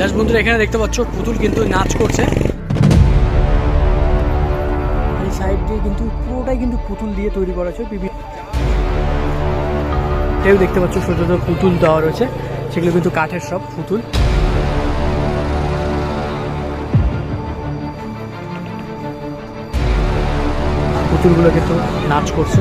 Just বন্ধুরা, এখানে দেখতে পাচ্ছ পুতুল কিন্তু নাচ করছে। এই সাইড দিয়ে কিন্তু পুরোটাই কিন্তু পুতুল দিয়ে তৈরি করা হয়েছে, বিভিন্ন এটাও দেখতে পাচ্ছ ছোট ছোট পুতুল দেওয়া রয়েছে, সেগুলো কিন্তু কাঠের সব পুতুল। পুতুলগুলো কিন্তু নাচ করছে।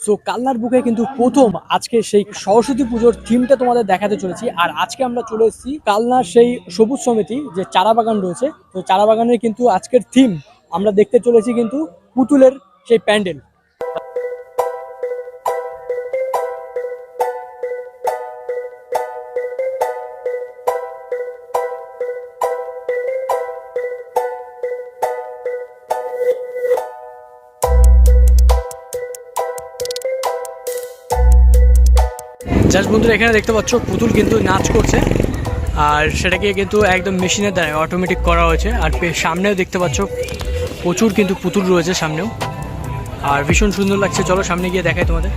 সো কাল্লার বুকে কিন্তু প্রথম আজকে সেই সরস্বতী পুজোর থিমটা তোমাদের দেখাতে চলেছি। আর আজকে আমরা চলে এসেছি কালনার সেই সবুজ সমিতি, যে চারা বাগান রয়েছে। তো চারা বাগানের কিন্তু আজকের থিম আমরা দেখতে চলেছি কিন্তু পুতুলের সেই প্যান্ডেল। জাস্ট বন্ধুরা এখানে দেখতে পাচ্ছ পুতুল কিন্তু নাচ করছে। আর সেটাকে কিন্তু একদম মেশিনের দ্বারা অটোমেটিক করা হয়েছে। আর সামনেও দেখতে পাচ্ছ প্রচুর কিন্তু পুতুল রয়েছে সামনেও। আর ভীষণ সুন্দর লাগছে। চলো সামনে গিয়ে দেখাই তোমাদের।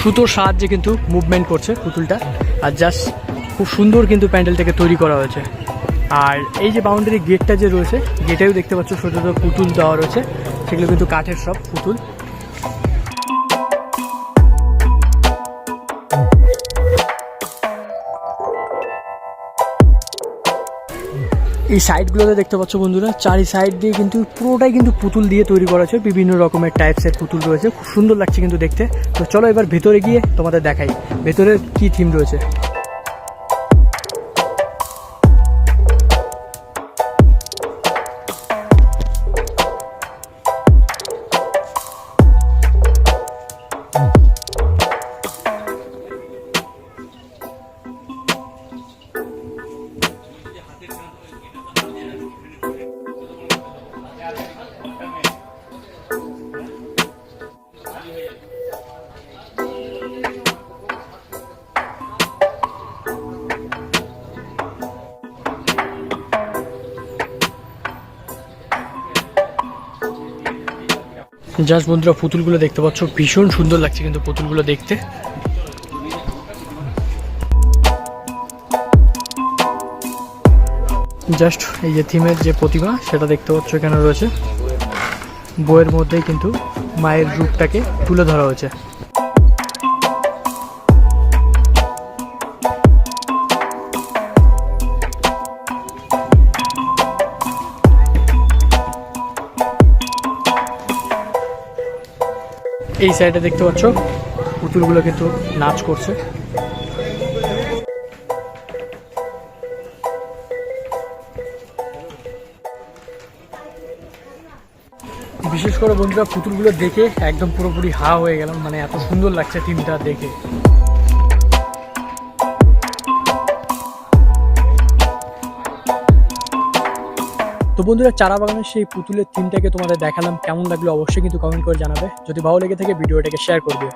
সুতোর সাহায্যে কিন্তু মুভমেন্ট করছে পুতুলটা। আর জাস্ট খুব সুন্দর কিন্তু প্যান্ডেলটাকে তৈরি করা হয়েছে। আর এই যে বাউন্ডারি গেটটা যে রয়েছে গেটেও দেখতে পাচ্ছ ছোটো ছোটো পুতুল দেওয়া রয়েছে। সেগুলো কিন্তু কাঠের সব পুতুল। এই সাইডগুলোতে দেখতে পাচ্ছ বন্ধুরা, চারি সাইড দিয়ে কিন্তু পুরোটাই কিন্তু পুতুল দিয়ে তৈরি করা আছে। বিভিন্ন রকমের টাইপসের পুতুল রয়েছে। খুব সুন্দর লাগছে কিন্তু দেখতে। তো চলো এবার ভেতরে গিয়ে তোমাদের দেখাই। ভেতরে কি থিম রয়েছে? জাস্ট বন্ধুরা পুতুলগুলো দেখতে পাচ্ছ ভীষণ সুন্দর লাগছে কিন্তু পুতুলগুলো দেখতে। জাস্ট এই যে থিমের যে প্রতিমা, সেটা দেখতে পাচ্ছ এখানে রয়েছে। বইয়ের মধ্যেই কিন্তু মায়ের রূপটাকে তুলে ধরা হয়েছে। এই সাইডে দেখতে পাচ্ছ পুতুলগুলো কিন্তু নাচ করছে। বিশেষ করে বন্ধুরা পুতুলগুলো দেখে একদম পুরোপুরি হা হয়ে গেলাম। মানে এত সুন্দর লাগছে টিমটা দেখে। তো বন্ধুরা চারা বাগানের সেই পুতুলের থিমটাকে তোমাদের দেখালাম, কেমন লাগল অবশ্যই কিন্তু কমেন্ট করে জানাবে। যদি ভালো লেগে থাকে, ভিডিওটাকে শেয়ার করবে।